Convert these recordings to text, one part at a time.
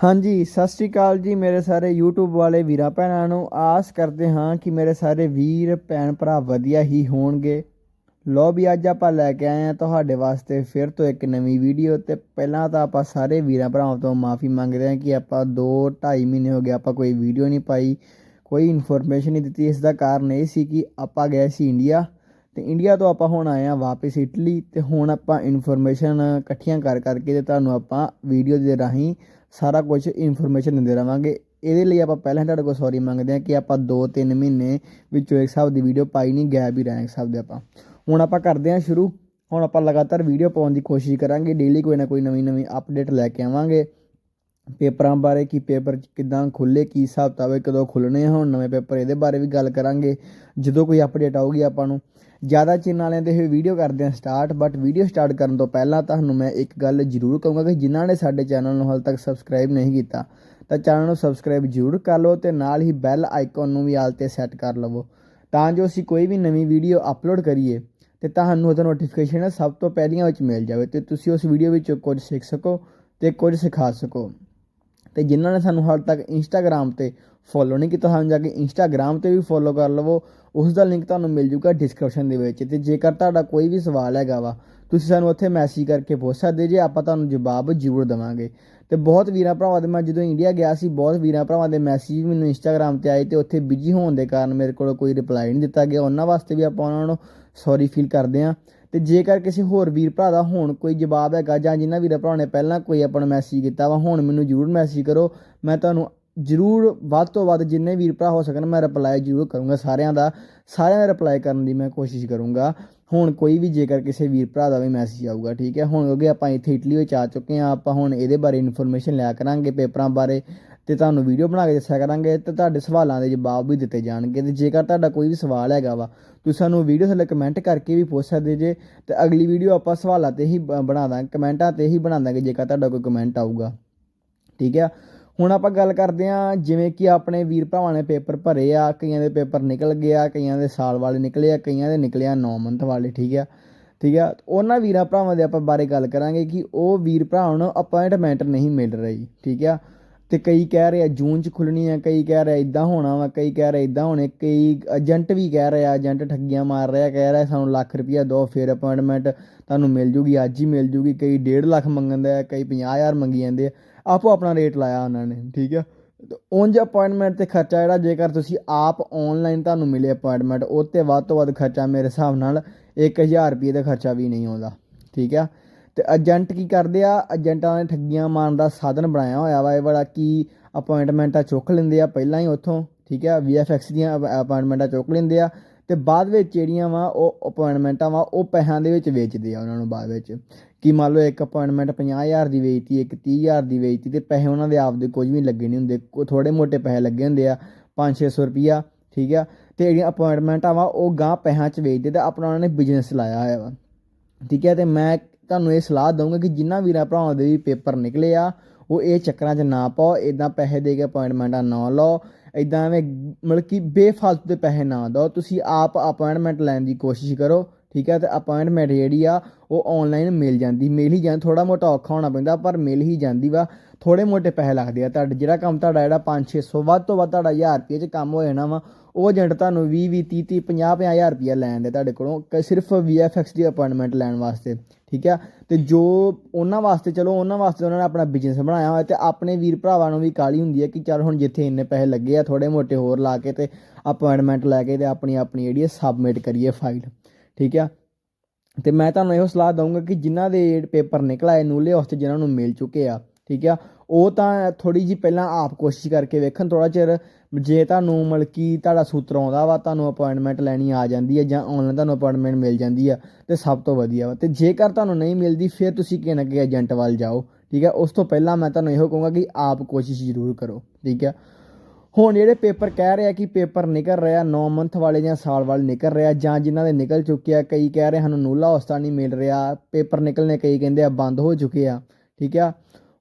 ਹਾਂਜੀ, ਸਤਿ ਸ਼੍ਰੀ ਅਕਾਲ ਜੀ ਮੇਰੇ ਸਾਰੇ YouTube ਵਾਲੇ ਵੀਰਾਂ ਭੈਣਾਂ ਨੂੰ। ਆਸ ਕਰਦੇ ਹਾਂ ਕਿ ਮੇਰੇ ਸਾਰੇ ਵੀਰ, ਭੈਣ ਭਰਾ ਵਧੀਆ ਹੀ ਹੋਣਗੇ। ਲੋ ਵੀ ਅੱਜ ਆਪਾਂ ਲੈ ਕੇ ਆਏ ਹਾਂ ਤੁਹਾਡੇ ਵਾਸਤੇ ਫਿਰ ਤੋਂ ਇੱਕ ਨਵੀਂ ਵੀਡੀਓ ਤੇ ਪਹਿਲਾਂ ਤਾਂ ਆਪਾਂ ਸਾਰੇ ਵੀਰਾਂ ਭਰਾਵਾਂ ਤੋਂ ਮਾਫੀ ਮੰਗਦੇ ਹਾਂ ਕਿ ਆਪਾਂ 2 2.5 ਮਹੀਨੇ ਹੋ ਗਏ ਆਪਾਂ ਕੋਈ ਵੀਡੀਓ ਨਹੀਂ ਪਾਈ, ਕੋਈ ਇਨਫੋਰਮੇਸ਼ਨ ਨਹੀਂ ਦਿੱਤੀ। ਇਸ ਦਾ ਕਾਰਨ ਇਹ ਸੀ ਕਿ ਆਪਾਂ ਗਏ ਸੀ ਇੰਡੀਆ ਤੇ ਇੰਡੀਆ ਤੋਂ ਆਪਾਂ ਹੁਣ ਆਏ ਆ ਵਾਪਸ ਇਟਲੀ ਤੇ ਹੁਣ ਆਪਾਂ ਇਨਫੋਰਮੇਸ਼ਨ ਇਕੱਠੀਆਂ ਕਰ ਕਰਕੇ ਤੇ ਤੁਹਾਨੂੰ ਆਪਾਂ ਵੀਡੀਓ ਦੇ ਰਾਹੀਂ ਸਾਰਾ ਕੁਝ ਇਨਫੋਰਮੇਸ਼ਨ ਦਿੰਦੇ ਰਵਾਂਗੇ। ਇਹਦੇ ਲਈ ਆਪਾਂ ਪਹਿਲਾਂ ਤੁਹਾਡੇ ਕੋਲ ਸੌਰੀ ਮੰਗਦੇ ਹਾਂ ਕਿ ਆਪਾਂ 2-3 ਮਹੀਨੇ ਵਿੱਚੋਂ ਇੱਕ ਹਿਸਾਬ ਦੀ ਵੀਡੀਓ ਪਾਈ ਨਹੀਂ ਗੈਪ ਹੀ ਰਹੇ ਇੱਕ ਹਿਸਾਬ ਦੇ ਆਪਾਂ। ਹੁਣ ਆਪਾਂ ਕਰਦੇ ਹਾਂ ਸ਼ੁਰੂ। ਹੁਣ ਆਪਾਂ ਲਗਾਤਾਰ ਵੀਡੀਓ ਪਾਉਣ ਦੀ ਕੋਸ਼ਿਸ਼ ਕਰਾਂਗੇ। ਡੇਲੀ ਕੋਈ ਨਾ ਕੋਈ ਨਵੀਂ ਨਵੀਂ ਅਪਡੇਟ ਲੈ ਕੇ ਆਵਾਂਗੇ। ਪੇਪਰਾਂ ਬਾਰੇ ਕਿ ਪੇਪਰ ਕਿਦਾਂ ਖੁੱਲੇ ਕੀ ਹਿਸਾਬ ਕਿਤਾਬ ਕਦੋਂ ਖੁੱਲਣੇ ਆ ਹੁਣ, ਨਵੇਂ ਪੇਪਰ ਇਹਦੇ ਬਾਰੇ ਵੀ ਗੱਲ ਕਰਾਂਗੇ। ਜਦੋਂ ਕੋਈ ਅਪਡੇਟ ਆਊਗੀ ਆਪਾਂ ਨੂੰ। ਜ਼ਿਆਦਾ ਚਿੰਨ ਵਾਲਿਆਂ ਦੇ ਇਹ ਵੀਡੀਓ ਕਰਦੇ ਹਾਂ ਸਟਾਰਟ ਬਟ ਵੀਡੀਓ ਸਟਾਰਟ ਕਰਨ ਤੋਂ ਪਹਿਲਾਂ ਤੁਹਾਨੂੰ ਮੈਂ ਇੱਕ ਗੱਲ ਜ਼ਰੂਰ ਕਹੂੰਗਾ ਕਿ ਜਿਨ੍ਹਾਂ ਨੇ ਸਾਡੇ ਚੈਨਲ ਨੂੰ ਹਾਲ ਤੱਕ ਸਬਸਕ੍ਰਾਈਬ ਨਹੀਂ ਕੀਤਾ, ਤਾਂ ਚੈਨਲ ਨੂੰ ਸਬਸਕ੍ਰਾਈਬ ਜ਼ਰੂਰ ਕਰ ਲਓ ਤੇ ਨਾਲ ਹੀ ਬੈਲ ਆਈਕਨ ਨੂੰ ਵੀ ਆਲ ਤੇ ਸੈੱਟ ਕਰ ਲਵੋ। ਤਾਂ ਜੋ ਅਸੀਂ ਕੋਈ ਵੀ ਨਵੀਂ ਵੀਡੀਓ ਅਪਲੋਡ ਕਰੀਏ, ਤੇ ਤੁਹਾਨੂੰ ਉਹਦਾ ਨੋਟੀਫਿਕੇਸ਼ਨ ਸਭ ਤੋਂ ਪਹਿਲੀਆਂ ਵਿੱਚ ਮਿਲ ਜਾਵੇ ਤੇ ਤੁਸੀਂ ਉਸ ਵੀਡੀਓ ਵਿੱਚੋਂ ਕੁਝ ਸਿੱਖ ਸਕੋ ਤੇ ਕੁਝ ਸਿਖਾ ਸਕੋ। ਤੇ ਜਿਨ੍ਹਾਂ ਨੇ ਸਾਨੂੰ ਹਾਲ ਤੱਕ ਇੰਸਟਾਗ੍ਰam ਤੇ ਫੋਲੋ ਨਹੀਂ ਕੀਤਾ, ਸਾਨੂੰ ਜਾ ਕੇ ਇੰਸਟਾਗ੍ਰam ਤੇ ਵੀ ਫੋਲੋ ਕਰ ਲਵੋ। ਉਸ ਦਾ ਲਿੰਕ ਤੁਹਾਨੂੰ ਮਿਲ ਜੂਗਾ ਡਿਸਕ੍ਰਿਪਸ਼ਨ ਦੇ ਵਿੱਚ ਤੇ ਜੇਕਰ ਤੁਹਾਡਾ ਕੋਈ ਵੀ ਸਵਾਲ ਹੈਗਾ ਵਾ, ਤੁਸੀਂ ਸਾਨੂੰ ਉੱਥੇ ਮੈਸੇਜ ਕਰਕੇ ਪੁੱਛ ਸਕਦੇ ਜੇ, ਆਪਾਂ ਤੁਹਾਨੂੰ ਜਵਾਬ ਜ਼ਰੂਰ ਦੇਵਾਂਗੇ। ਤੇ ਬਹੁਤ ਵੀਰਾਂ ਭਰਾਵਾਂ ਦੇ ਮੈਂ ਜਦੋਂ ਇੰਡੀਆ ਗਿਆ ਸੀ, ਬਹੁਤ ਵੀਰਾਂ ਭਰਾਵਾਂ ਦੇ ਮੈਸੇਜ ਮੈਨੂੰ ਇੰਸਟਾਗ੍ਰam ਤੇ ਆਏ ਤੇ ਉੱਥੇ ਬਿਜ਼ੀ ਹੋਣ ਦੇ ਕਾਰਨ ਮੇਰੇ ਕੋਲ ਕੋਈ ਰਿਪਲਾਈ ਨਹੀਂ ਦਿੱਤਾ ਗਿਆ। ਉਹਨਾਂ ਵਾਸਤੇ ਵੀ ਆਪਾਂ ਉਹਨਾਂ ਨੂੰ ਸੌਰੀ ਫੀਲ ਕਰਦੇ ਹਾਂ ਤੇ ਜੇਕਰ ਕਿਸੇ ਹੋਰ ਵੀਰ ਭਰਾ ਦਾ ਹੁਣ ਕੋਈ ਜਵਾਬ ਹੈਗਾ ਜਾਂ ਜਿਨ੍ਹਾਂ ਵੀਰਾਂ ਭਰਾ ਨੇ ਪਹਿਲਾਂ ਕੋਈ ਆਪਣਾ ਮੈਸੇਜ ਕੀਤਾ ਵਾ, ਹੁਣ ਮੈਨੂੰ ਜ਼ਰੂਰ ਮੈਸੇਜ ਕਰੋ। ਮੈਂ ਤੁਹਾਨੂੰ ਜ਼ਰੂਰ ਵੱਧ ਤੋਂ ਵੱਧ ਜਿੰਨੇ ਵੀਰ ਭਰਾ ਹੋ ਸਕਣ, ਮੈਂ ਰਿਪਲਾਈ ਜ਼ਰੂਰ ਕਰੂੰਗਾ ਸਾਰਿਆਂ ਦਾ। ਸਾਰਿਆਂ ਦਾ ਰਿਪਲਾਈ ਕਰਨ ਦੀ ਮੈਂ ਕੋਸ਼ਿਸ਼ ਕਰੂੰਗਾ। ਹੁਣ ਕੋਈ ਵੀ ਜੇਕਰ ਕਿਸੇ ਵੀਰ ਭਰਾ ਦਾ ਵੀ ਮੈਸੇਜ ਆਊਗਾ, ਠੀਕ ਹੈ? ਹੁਣ ਕਿਉਂਕਿ ਆਪਾਂ ਇੱਥੇ ਇਟਲੀ ਵਿੱਚ ਆ ਚੁੱਕੇ ਹਾਂ, ਆਪਾਂ ਹੁਣ ਇਹਦੇ ਬਾਰੇ ਇਨਫੋਰਮੇਸ਼ਨ ਲਿਆ ਕਰਾਂਗੇ ਪੇਪਰਾਂ ਬਾਰੇ। ਤੇ ਤੁਹਾਨੂੰ ਵੀਡੀਓ ਬਣਾ ਕੇ ਦੱਸਿਆ ਕਰਾਂਗੇ ਤੇ ਤੁਹਾਡੇ ਸਵਾਲਾਂ ਦੇ ਜਵਾਬ ਵੀ ਦਿੱਤੇ ਜਾਣਗੇ ਤੇ ਜੇਕਰ ਤੁਹਾਡਾ ਕੋਈ ਵੀ ਸਵਾਲ ਹੈਗਾ ਵਾ, ਤੁਸੀਂ ਸਾਨੂੰ ਵੀਡੀਓ ਥੱਲੇ ਕਮੈਂਟ ਕਰਕੇ ਵੀ ਪੁੱਛ ਸਕਦੇ ਜੇ ਤੇ ਅਗਲੀ ਵੀਡੀਓ ਆਪਾਂ ਸਵਾਲਾਂ ਤੇ ਹੀ ਬਣਾ ਦਾਂਗੇ ਕਮੈਂਟਾਂ ਤੇ ਹੀ ਬਣਾ ਦਾਂਗੇ ਜੇਕਰ ਤੁਹਾਡਾ ਕੋਈ ਕਮੈਂਟ ਆਊਗਾ। ਠੀਕ ਆ? ਹੁਣ ਆਪਾਂ ਗੱਲ ਕਰਦੇ ਹਾਂ ਜਿਵੇਂ ਕਿ ਆਪਣੇ ਵੀਰ ਭਰਾਵਾਂ ਨੇ ਪੇਪਰ ਭਰੇ ਆ, ਕਈਆਂ ਦੇ ਪੇਪਰ ਨਿਕਲ ਗਏ ਆ, ਕਈਆਂ ਦੇ ਸਾਲ ਵਾਲੇ ਨਿਕਲੇ ਆ, ਕਈਆਂ ਦੇ ਨਿਕਲਿਆ ਆ 9 ਮੰਥ ਵਾਲੇ, ਠੀਕ ਆ? ਠੀਕ ਆ? ਉਹਨਾਂ ਵੀਰਾਂ ਭਰਾਵਾਂ ਦੇ ਆਪਾਂ ਬਾਰੇ ਗੱਲ ਕਰਾਂਗੇ ਕਿ ਉਹ ਵੀਰ ਭਰਾਵਾਂ ਨੂੰ ਅਪਾਇੰਟਮੈਂਟ ਨਹੀਂ ਮਿਲ ਰਹੀ, ਠੀਕ ਆ? ਤੇ ਕਈ ਕਹਿ ਰਹੇ ਆ ਜੂਨ ਚ ਖੁੱਲਣੀ ਆ, ਕਈ ਕਹਿ ਰਹੇ ਇਦਾਂ ਹੋਣਾ ਵਾ, ਕਈ ਕਹਿ ਰਹੇ ਇਦਾਂ ਹੋਣੇ, ਕਈ ਏਜੰਟ ਵੀ ਕਹਿ ਰਹੇ ਆ ਏਜੰਟ ਠੱਗੀਆਂ ਮਾਰ ਰਿਹਾ ਕਹਿ ਰਿਹਾ ਸਾਨੂੰ ਲੱਖ ਰੁਪਈਆ ਦਿਓ, ਫਿਰ ਅਪਾਇੰਟਮੈਂਟ ਤੁਹਾਨੂੰ ਮਿਲ ਜੂਗੀ, ਅੱਜ ਹੀ ਮਿਲ ਜੂਗੀ, ਕਈ 1.5 ਲੱਖ ਮੰਗਦੇ ਆ, ਕਈ 50000 ਮੰਗੀ ਜਾਂਦੇ ਆ, ਆਪੋ ਆਪਣਾ ਰੇਟ ਲਾਇਆ ਉਹਨਾਂ ਨੇ, ਠੀਕ ਆ? ਤੇ ਉਂਝ ਅਪਾਇੰਟਮੈਂਟ ਤੇ ਖਰਚਾ ਜਿਹੜਾ ਜੇਕਰ ਤੁਸੀਂ ਆਪ ਆਨਲਾਈਨ ਤੁਹਾਨੂੰ ਮਿਲੇ ਅਪਾਇੰਟਮੈਂਟ ਉਹ ਤੇ ਵੱਧ ਤੋਂ ਵੱਧ ਖਰਚਾ ਮੇਰੇ ਹਿਸਾਬ ਨਾਲ 1000 ਰੁਪਏ ਦਾ ਖਰਚਾ ਵੀ ਨਹੀਂ ਆਉਂਦਾ, ਠੀਕ ਆ? ਤੇ ਏਜੰਟ ਕੀ ਕਰਦੇ ਆ? ਏਜੰਟਾਂ ਨੇ ਠੱਗੀਆਂ ਮਾਰਨ ਦਾ ਸਾਧਨ ਬਣਾਇਆ ਹੋਇਆ ਵਾ ਇਹ ਬੜਾ ਕੀ ਅਪਾਇੰਟਮੈਂਟਾਂ ਚੁੱਕ ਲੈਂਦੇ ਆ ਪਹਿਲਾਂ ਹੀ ਉੱਥੋਂ, ਠੀਕ ਆ? VFX ਦੀਆਂ ਅਪਾਇੰਟਮੈਂਟਾਂ ਚੁੱਕ ਲੈਂਦੇ ਆ ਤੇ ਬਾਅਦ ਵਿੱਚ ਜਿਹੜੀਆਂ ਵਾ ਉਹ ਅਪਾਇੰਟਮੈਂਟਾਂ ਵਾ ਉਹ ਪੈਸਿਆਂ ਦੇ ਵਿੱਚ ਵੇਚਦੇ ਆ ਉਹਨਾਂ ਨੂੰ ਬਾਅਦ ਵਿੱਚ। ਕਿ ਮੰਨ ਲਓ ਇੱਕ ਅਪਾਇੰਟਮੈਂਟ 50000 ਦੀ ਵੇਚਤੀ, ਇੱਕ 30000 ਦੀ ਵੇਚਤੀ ਤੇ ਪੈਸੇ ਉਹਨਾਂ ਦੇ ਆਪਦੇ ਕੁਝ ਵੀ ਲੱਗੇ ਨਹੀਂ ਹੁੰਦੇ ਥੋੜੇ ਮੋਟੇ ਪੈਸੇ ਲੱਗੇ ਹੁੰਦੇ ਆ 5-600 ਰੁਪਿਆ ਠੀਕ ਆ? ਤੇ ਜਿਹੜੀਆਂ ਅਪਾਇੰਟਮੈਂਟਾਂ ਵਾ ਉਹ ਗਾਂ ਪੈਸਿਆਂ 'ਚ ਵੇਚਦੇ ਤੇ ਆਪਣਾ ਉਹਨਾਂ ਨੇ ਬਿਜ਼ਨਸ ਲਾਇਆ ਹੋਇਆ ਵਾ। ਠੀਕ ਹੈ ਤੇ ਮੈਂ ਤੁਹਾਨੂੰ ਇਹ ਸਲਾਹ ਦਊਂਗਾ ਕਿ ਜਿੰਨਾ ਵੀਰਾਂ ਭਰਾਵਾਂ ਦੇ ਵੀ ਪੇਪਰ ਨਿਕਲੇ ਆ, ਉਹ ਇਹ ਚੱਕਰਾਂ 'ਚ ਨਾ ਪਾਓ ਇਦਾਂ ਪੈਸੇ ਦੇ ਕੇ ਅਪਾਇੰਟਮੈਂਟਾਂ ਨਾ ਲਓ ਇਦਾਂ ਐਵੇਂ ਮਤਲਬ ਕਿ ਬੇਫਾਲਤੂ ਦੇ ਪੈਸੇ ਨਾ ਦਿਓ, ਤੁਸੀਂ ਆਪ ਅਪਾਇੰਟਮੈਂਟ ਲੈਣ ਦੀ ਕੋਸ਼ਿਸ਼ ਕਰੋ ਠੀਕ ਹੈ, ਤੇ ਅਪਾਇੰਟਮੈਂਟ ਜਿਹੜੀ ਆ, ਉਹ ਆਨਲਾਈਨ ਮਿਲ ਜਾਂਦੀ। ਮਿਲ ਹੀ ਜਾਂਦੀ ਥੋੜਾ ਮੋਟਾ ਔਖਾ ਹੋਣਾ ਪੈਂਦਾ, ਪਰ ਮਿਲ ਹੀ ਜਾਂਦੀ ਵਾ। ਥੋੜੇ ਮੋਟੇ ਪੈਸੇ ਲੱਗਦੇ ਆ ਤੁਹਾਡਾ। ਜਿਹੜਾ ਕੰਮ ਤੁਹਾਡਾ ਜਿਹੜਾ 5-600 ਵੱਧ ਤੋਂ ਵੱਧ ਤੁਹਾਡਾ 1000 ਰੁਪਏ 'ਚ ਕੰਮ ਹੋ ਜਾਣਾ ਵਾ, ਉਹ ਏਜੰਟ ਤੁਹਾਨੂੰ 20 20 30 30 50 50000 ਰੁਪਏ ਲੈਣ ਦੇ ਤੁਹਾਡੇ ਕੋਲੋਂ, ਕ- ਸਿਰਫ VFX ਦੀ ਅਪਾਇੰਟਮੈਂਟ ਲੈਣ ਵਾਸਤੇ। ਠੀਕ ਆ ਤੇ ਜੋ ਉਹਨਾਂ ਵਾਸਤੇ, ਚਲੋ ਉਹਨਾਂ ਵਾਸਤੇ ਉਹਨਾਂ ਨੇ ਆਪਣਾ ਬਿਜ਼ਨਸ ਬਣਾਇਆ ਹੋਇਆ, ਤੇ ਆਪਣੇ ਵੀਰ ਭਰਾਵਾਂ ਨੂੰ ਵੀ ਕਾਲੀ ਹੁੰਦੀ ਹੈ ਕਿ ਚਲ ਹੁਣ ਜਿੱਥੇ ਇੰਨੇ ਪੈਸੇ ਲੱਗੇ ਆ ਥੋੜੇ ਮੋਟੇ ਹੋਰ ਲਾ ਕੇ ਤੇ ਅਪਾਇੰਟਮੈਂਟ ਲੈ ਕੇ ਤੇ ਆਪਣੀ ਆਪਣੀ ਜਿਹੜੀ ਸਬਮਿਟ ਕਰੀਏ ਫਾਈਲ ਠੀਕ ਆ? ਤੇ ਮੈਂ ਤੁਹਾਨੂੰ ਇਹੋ ਸਲਾਹ ਦਊਂਗਾ ਕਿ ਜਿਨ੍ਹਾਂ ਦੇ ਪੇਪਰ ਨਿਕਲ ਆਏ ਨੂਲੇ ਉਸ 'ਚ ਜਿਨ੍ਹਾਂ ਨੂੰ ਮਿਲ ਚੁੱਕੇ ਆ, ਠੀਕ ਆ? ਉਹ ਤਾਂ ਥੋੜੀ ਜੀ ਪਹਿਲਾਂ ਆਪ ਕੋਸ਼ਿਸ਼ ਕਰਕੇ ਵੇਖਣ ਥੋੜਾ ਚਿਰ ਜੇ ਤੁਹਾਨੂੰ ਮਤਲਬ ਕਿ ਤੁਹਾਡਾ ਸੂਤਰ ਆਉਂਦਾ ਵਾ, ਤੁਹਾਨੂੰ ਅਪਾਇੰਟਮੈਂਟ ਲੈਣੀ ਆ ਜਾਂਦੀ ਹੈ ਜਾਂ ਆਨਲਾਈਨ ਤੁਹਾਨੂੰ ਅਪਾਇੰਟਮੈਂਟ ਮਿਲ ਜਾਂਦੀ ਆ, ਤੇ ਸਭ ਤੋਂ ਵਧੀਆ ਵਾ। ਤੇ ਜੇਕਰ ਤੁਹਾਨੂੰ ਨਹੀਂ ਮਿਲਦੀ, ਫਿਰ ਤੁਸੀਂ ਕਿਸੇ ਨਾ ਕਿਸੇ ਏਜੰਟ ਵੱਲ ਜਾਓ, ਠੀਕ ਹੈ ਉਸ ਤੋਂ ਪਹਿਲਾਂ ਮੈਂ ਤੁਹਾਨੂੰ ਇਹੋ ਕਹੂੰਗਾ ਕਿ ਆਪ ਕੋਸ਼ਿਸ਼ ਜ਼ਰੂਰ ਕਰੋ, ਠੀਕ ਹੈ ਹੁਣ ਜਿਹੜੇ ਪੇਪਰ ਕਹਿ ਰਹੇ ਆ ਕਿ ਪੇਪਰ ਨਿਕਲ ਰਿਹਾ 9 ਮੰਥ ਵਾਲੇ ਜਾਂ ਸਾਲ ਵਾਲੇ ਨਿਕਲ ਰਿਹਾ ਜਾਂ ਜਿਨ੍ਹਾਂ ਦੇ ਨਿਕਲ ਚੁੱਕੇ ਆ, ਕਈ ਕਹਿ ਰਹੇ ਸਾਨੂੰ ਨੂਲਾ ਹੌਸਤਾ ਨਹੀਂ ਮਿਲ ਰਿਹਾ, ਪੇਪਰ ਨਿਕਲਨੇ ਕਈ ਕਹਿੰਦੇ ਆ ਬੰਦ ਹੋ ਚੁੱਕੇ ਆ, ਠੀਕ ਆ?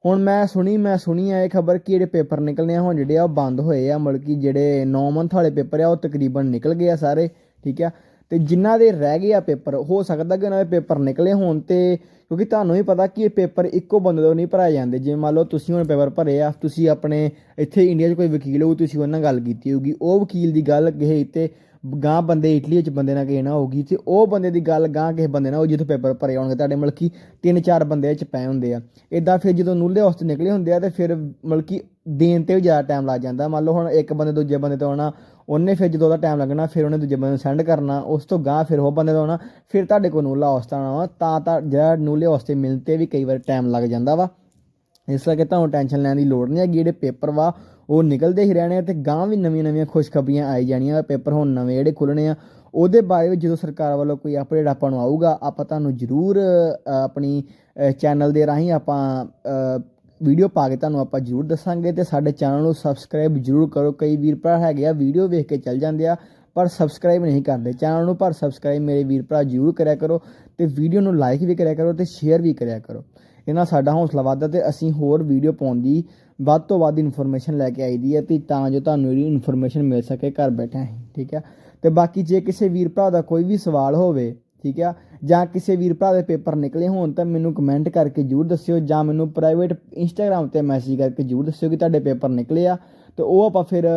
ਹੁਣ ਮੈਂ ਸੁਣੀ ਮੈਂ ਸੁਣੀ ਆ ਇਹ ਖਬਰ ਕਿ ਜਿਹੜੇ ਪੇਪਰ ਨਿਕਲਨੇ ਆ, ਹੁਣ ਜਿਹੜੇ ਆ ਉਹ ਬੰਦ ਹੋਏ ਆ, ਮਤਲਬ ਕਿ ਜਿਹੜੇ 9 ਮੰਥ ਵਾਲੇ ਪੇਪਰ ਆ, ਉਹ ਤਕਰੀਬਨ ਨਿਕਲ ਗਏ ਆ ਸਾਰੇ, ਠੀਕ ਆ? ਤੇ ਜਿਨ੍ਹਾਂ ਦੇ ਰਹਿ ਗਏ ਆ ਪੇਪਰ, ਹੋ ਸਕਦਾ ਕਿ ਉਹਨਾਂ ਦੇ ਪੇਪਰ ਨਿਕਲੇ ਹੋਣ ਤੇ, ਕਿਉਂਕਿ ਤੁਹਾਨੂੰ ਵੀ ਪਤਾ ਕਿ ਇਹ ਪੇਪਰ ਇੱਕੋ ਬੰਦੇ ਤੋਂ ਨਹੀਂ ਭਰਾਏ ਜਾਂਦੇ। ਜਿਵੇਂ ਮੰਨ ਲਓ ਤੁਸੀਂ ਹੁਣ ਪੇਪਰ ਭਰੇ ਆ, ਤੁਸੀਂ ਆਪਣੇ ਇੱਥੇ ਇੰਡੀਆ 'ਚ ਕੋਈ ਵਕੀਲ ਹੋਊ, ਤੁਸੀਂ ਉਹਨਾਂ ਨਾਲ ਗੱਲ ਕੀਤੀ ਹੋਊਗੀ, ਉਹ ਵਕੀਲ ਦੀ ਗੱਲ ਕਿਸੇ ਤੇ ਗਾਂ ਬੰਦੇ ਇਟਲੀ 'ਚ ਬੰਦੇ ਨਾਲ ਕਿਸੇ ਨਾਲ ਹੋਊਗੀ ਤੇ ਉਹ ਬੰਦੇ ਦੀ ਗੱਲ ਗਾਂ ਕਿਸੇ ਬੰਦੇ ਨਾਲ ਉਹ ਜਿੱਥੋਂ ਪੇਪਰ ਭਰੇ ਹੋਣਗੇ। ਤੁਹਾਡੇ ਮਲਕੀ ਤਿੰਨ ਚਾਰ ਬੰਦੇ ਇਹ 'ਚ ਪਏ ਹੁੰਦੇ ਆ। ਇਦਾਂ ਫਿਰ ਜਦੋਂ ਨੂਲੇ ਉਸ ਨਿਕਲੇ ਹੁੰਦੇ ਆ ਤੇ ਫਿਰ ਮਲਕੀ ਦੇਣ ਤੇ ਵੀ ਜ਼ਿਆਦਾ ਟਾਈਮ ਲੱਗ ਜਾਂਦਾ। ਮੰਨ ਲਓ ਹੁਣ ਇੱਕ ਬੰਦੇ, ਦੂਜੇ ਬੰਦੇ ਤੋਂ ਆਉਣਾ ਉਹਨੇ ਫਿਰ ਜਦੋਂ ਉਹਦਾ ਟਾਈਮ ਲੱਗਣਾ, ਫਿਰ ਉਹਨੇ ਦੂਜੇ ਬੰਦੇ ਨੂੰ ਸੈਂਡ ਕਰਨਾ, ਉਸ ਤੋਂ ਗਾਂ ਫਿਰ ਉਹ ਬੰਦੇ ਦਾ ਆਉਣਾ ਫਿਰ ਤੁਹਾਡੇ ਕੋਲ ਨੂਲਾ ਉਸ ਆਉਣਾ ਵਾ, ਤਾਂ ਤਾਂ ਜਿਹੜਾ ਨੂਲੇ ਉਸ ਤੇ ਮਿਲਤੇ ਵੀ ਕਈ ਵਾਰ ਟਾਈਮ ਲੱਗ ਜਾਂਦਾ ਵਾ। ਇਸ ਕਰਕੇ ਤੁਹਾਨੂੰ ਟੈਨਸ਼ਨ ਲੈਣ ਦੀ ਲੋੜ ਨਹੀਂ ਹੈਗੀ, ਜਿਹੜੇ ਪੇਪਰ ਵਾ, ਉਹ ਨਿਕਲਦੇ ਹੀ ਰਹਿਣੇ ਆ ਤੇ ਗਾਂ ਵੀ ਨਵੀਆਂ ਨਵੀਆਂ ਖੁਸ਼ਖਬਰੀਆਂ ਆਈ ਜਾਣੀਆਂ ਪੇਪਰ ਹੁਣ ਨਵੇਂ ਜਿਹੜੇ ਖੁੱਲਣੇ ਆ, ਉਹਦੇ ਬਾਰੇ ਵਿੱਚ ਜਦੋਂ ਸਰਕਾਰ ਵੱਲੋਂ ਕੋਈ ਅਪਡੇਟ ਆਪਾਂ ਨੂੰ ਆਊਗਾ, ਆਪਾਂ ਤੁਹਾਨੂੰ ਜ਼ਰੂਰ ਆਪਣੀ ਚੈਨਲ ਦੇ ਰਾਹੀਂ ਆਪਾਂ ਵੀਡੀਓ ਪਾ ਕੇ ਤੁਹਾਨੂੰ ਆਪਾਂ ਜ਼ਰੂਰ ਦੱਸਾਂਗੇ ਤੇ ਸਾਡੇ ਚੈਨਲ ਨੂੰ ਸਬਸਕ੍ਰਾਈਬ ਜ਼ਰੂਰ ਕਰੋ। ਕਈ ਵੀਰ ਭਰਾ ਹੈਗੇ ਆ ਵੀਡੀਓ ਵੇਖ ਕੇ ਚੱਲ ਜਾਂਦੇ ਆ, ਪਰ ਸਬਸਕ੍ਰਾਈਬ ਨਹੀਂ ਕਰਦੇ। ਚੈਨਲ ਨੂੰ ਪਰ ਸਬਸਕ੍ਰਾਈਬ ਮੇਰੇ ਵੀਰ ਭਰਾ ਜ਼ਰੂਰ ਕਰਿਆ ਕਰੋ ਤੇ ਵੀਡੀਓ ਨੂੰ ਲਾਈਕ ਵੀ ਕਰਿਆ ਕਰੋ ਤੇ ਸ਼ੇਅਰ ਵੀ ਕਰਿਆ ਕਰੋ। ਇਹਨਾਂ ਸਾਡਾ ਹੌਸਲਾ ਵੱਧਦਾ ਤੇ ਅਸੀਂ ਹੋਰ ਵੀਡੀਓ ਪਾਉਣ ਦੀ ਵੱਧ ਤੋਂ ਵੱਧ ਇਨਫੋਰਮੇਸ਼ਨ ਲੈ ਕੇ ਆਈਦੀ ਹੈ ਤੇ ਤਾਂ ਜੋ ਤੁਹਾਨੂੰ ਇਹਦੀ ਇਨਫੋਰਮੇਸ਼ਨ ਮਿਲ ਸਕੇ ਘਰ ਬੈਠੇ ਹੀ, ਠੀਕ ਹੈ ਤੇ ਬਾਕੀ ਜੇ ਕਿਸੇ ਵੀਰ ਭਰਾ ਦਾ ਕੋਈ ਵੀ ਸਵਾਲ ਹੋਵੇ ਠੀਕ ਆ? ਜਾਂ ਕਿਸੇ ਵੀਰ ਭਰਾ ਦੇ ਪੇਪਰ ਨਿਕਲੇ ਹੋਣ ਤਾਂ ਮੈਨੂੰ ਕਮੈਂਟ ਕਰਕੇ ਜਰੂਰ ਦੱਸਿਓ, ਜਾਂ ਮੈਨੂੰ ਪ੍ਰਾਈਵੇਟ ਇੰਸਟਾਗ੍ਰam ਤੇ ਮੈਸੇਜ ਕਰਕੇ ਜਰੂਰ ਦੱਸਿਓ ਕਿ ਤੁਹਾਡੇ ਪੇਪਰ ਨਿਕਲੇ ਆ। ਤੇ ਉਹ ਆਪਾਂ ਫਿਰ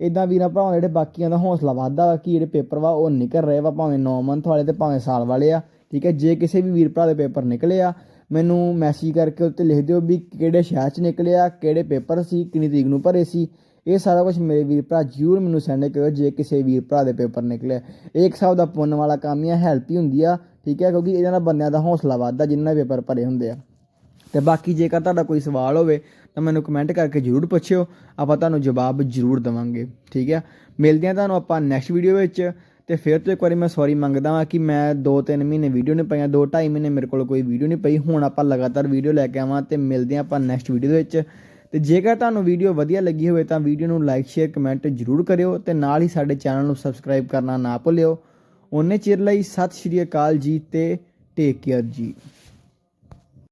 ਇਦਾਂ ਵੀਰਾਂ ਭਰਾਵਾਂ ਜਿਹੜੇ ਬਾਕੀਆਂ ਦਾ ਹੌਸਲਾ ਵੱਧਦਾ ਵਾ ਕਿ ਜਿਹੜੇ ਪੇਪਰ ਵਾ ਉਹ ਨਿਕਲ ਰਹੇ ਵਾ, ਭਾਵੇਂ 9 ਮੰਥ ਵਾਲੇ ਤੇ ਭਾਵੇਂ ਸਾਲ ਵਾਲੇ ਆ, ਠੀਕ ਹੈ ਜੇ ਕਿਸੇ ਵੀ ਵੀਰ ਭਰਾ ਦੇ ਪੇਪਰ ਨਿਕਲੇ ਆ, ਮੈਨੂੰ ਮੈਸੇਜ ਕਰਕੇ ਉੱਤੇ ਲਿਖ ਦਿਓ ਵੀ ਕਿਹੜੇ ਸ਼ਹਿਰ 'ਚ ਨਿਕਲਿਆ ਕਿਹੜੇ ਪੇਪਰ ਸੀ, ਕਿੰਨੀ ਤਰੀਕ ਨੂੰ ਭਰੇ ਸੀ ਇਹ ਸਾਰਾ ਕੁਝ ਮੇਰੇ ਵੀਰ ਭਰਾ ਜਰੂਰ ਮੈਨੂੰ ਸੈਂਡ ਕਰਿਓ ਜੇ ਕਿਸੇ ਵੀਰ ਭਰਾ ਦੇ ਪੇਪਰ ਨਿਕਲੇ। ਇਹ ਇੱਕ ਹਿਸਾਬ ਦਾ ਪੁੰਨ ਵਾਲਾ ਕੰਮ ਹੀ ਆ ਹੈਲਪ ਹੀ ਹੁੰਦੀ ਆ, ਠੀਕ ਹੈ? ਕਿਉਂਕਿ ਇਹਨਾਂ ਨਾਲ ਬੰਦਿਆਂ ਦਾ ਹੌਸਲਾ ਵੱਧਦਾ ਜਿਨ੍ਹਾਂ ਦੇ ਪੇਪਰ ਭਰੇ ਹੁੰਦੇ ਆ। ਤੇ ਬਾਕੀ ਜੇਕਰ ਤੁਹਾਡਾ ਕੋਈ ਸਵਾਲ ਹੋਵੇ, ਤਾਂ ਮੈਨੂੰ ਕਮੈਂਟ ਕਰਕੇ ਜਰੂਰ ਪੁੱਛਿਓ। ਆਪਾਂ ਤੁਹਾਨੂੰ ਜਵਾਬ ਜਰੂਰ ਦਵਾਂਗੇ, ਠੀਕ ਹੈ? ਮਿਲਦੇ ਹਾਂ ਤੁਹਾਨੂੰ ਆਪਾਂ ਨੈਕਸਟ ਵੀਡੀਓ ਵਿੱਚ। ਤੇ ਫਿਰ ਤੋਂ ਇੱਕ ਵਾਰੀ ਮੈਂ ਸੌਰੀ ਮੰਗਦਾ ਹਾਂ ਕਿ ਮੈਂ 2-3 ਮਹੀਨੇ ਵੀਡੀਓ ਨਹੀਂ ਪਾਈਆਂ 2-2.5 ਮਹੀਨੇ ਮੇਰੇ ਕੋਲ ਕੋਈ ਵੀਡੀਓ ਨਹੀਂ ਪਈ। ਹੁਣ ਆਪਾਂ ਲਗਾਤਾਰ ਵੀਡੀਓ ਲੈ ਕੇ ਆਵਾਂ ਤੇ ਮਿਲਦੇ ਹਾਂ ਆਪਾਂ ਨੈਕਸਟ ਵੀਡੀਓ ਦੇ ਵਿੱਚ। ਤੇ ਜੇਕਰ ਤੁਹਾਨੂੰ ਵੀਡੀਓ ਵਧੀਆ ਲੱਗੀ ਹੋਵੇ ਤਾਂ ਵੀਡੀਓ ਨੂੰ ਲਾਈਕ ਸ਼ੇਅਰ ਕਮੈਂਟ ਜਰੂਰ ਕਰਿਓ ਤੇ ਨਾਲ ਹੀ ਸਾਡੇ ਚੈਨਲ ਨੂੰ ਸਬਸਕ੍ਰਾਈਬ ਕਰਨਾ ਨਾ ਭੁੱਲਿਓ। ਉਹਨੇ ਚਿਰ ਲਈ ਸਤਿ ਸ਼੍ਰੀ ਅਕਾਲ ਜੀ ਤੇ ਟੇਕ ਕੇਅਰ ਜੀ।